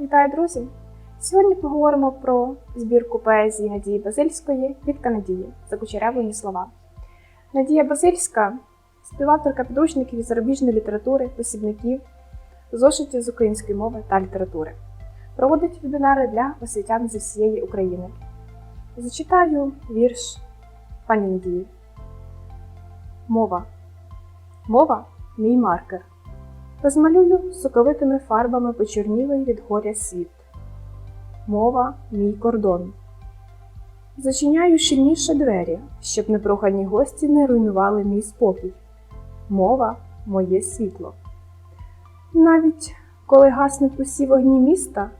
Вітаю, друзі! Сьогодні поговоримо про збірку поезії Надії Базильської Квітка Надії за кучерявлені слова. Надія Базильська співавторка підручників із зарубіжної літератури, посібників, зошитів з української мови та літератури. Проводить вебінари для освітян зі всієї України. Зачитаю вірш пані Надії. Мова. Мова мій маркер. Розмалюю соковитими фарбами почорнілий від горя світ. Мова мій кордон. Зачиняю щільніше двері, щоб непрохані гості не руйнували мій спокій. Мова моє світло. Навіть коли гаснуть усі вогні міста,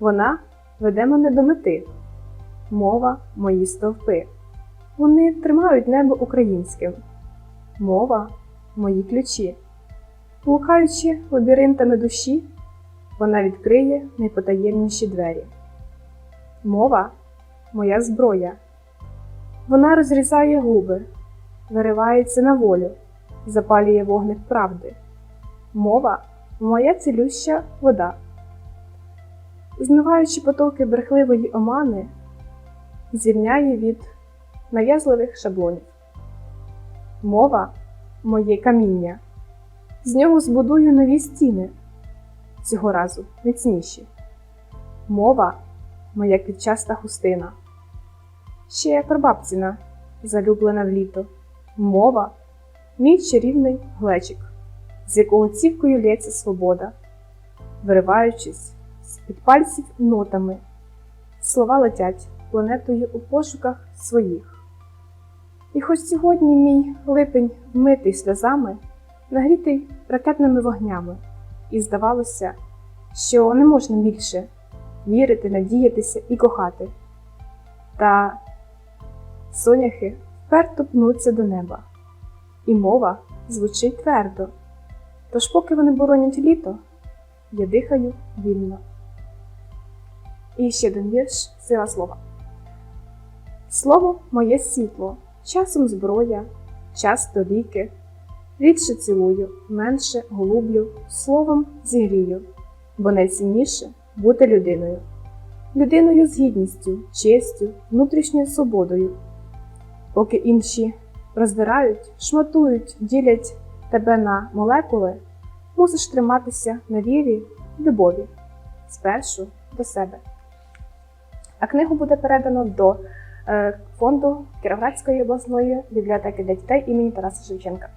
вона веде мене до мети. Мова мої стовпи. Вони тримають небо українським. Мова мої ключі. Блукаючи лабіринтами душі, вона відкриє найпотаємніші двері. Мова моя зброя. Вона розрізає губи, виривається на волю, запалює вогник правди. Мова моя цілюща вода. Змиваючи потоки брехливої омани, звільняє від нав'язливих шаблонів. Мова моє каміння. З нього збудую нові стіни, цього разу міцніші. Мова моя квітчаста хустина. Ще як прабабціна, залюблена в літо. Мова мій чарівний глечик, з якого цівкою лється свобода, вириваючись з під пальців нотами, слова летять планетою у пошуках своїх. І хоч сьогодні мій липень вмитий сльозами нагрітий ракетними вогнями, і здавалося, що не можна більше вірити, надіятися і кохати. Та соняхи вперто пнуться до неба, і мова звучить твердо. Тож, поки вони боронять літо, я дихаю вільно. І ще один вірш сила слова. Слово моє світло, часом зброя, часто ліки. Рідше цілую, менше голублю, словом зігрію, бо найцінніше бути людиною. Людиною з гідністю, честю, внутрішньою свободою. Поки інші роздирають, шматують, ділять тебе на молекули, мусиш триматися на вірі любові спершу до себе. А книгу буде передано до е, фонду Кіровоградської обласної бібліотеки для дітей імені Тараса Шевченка.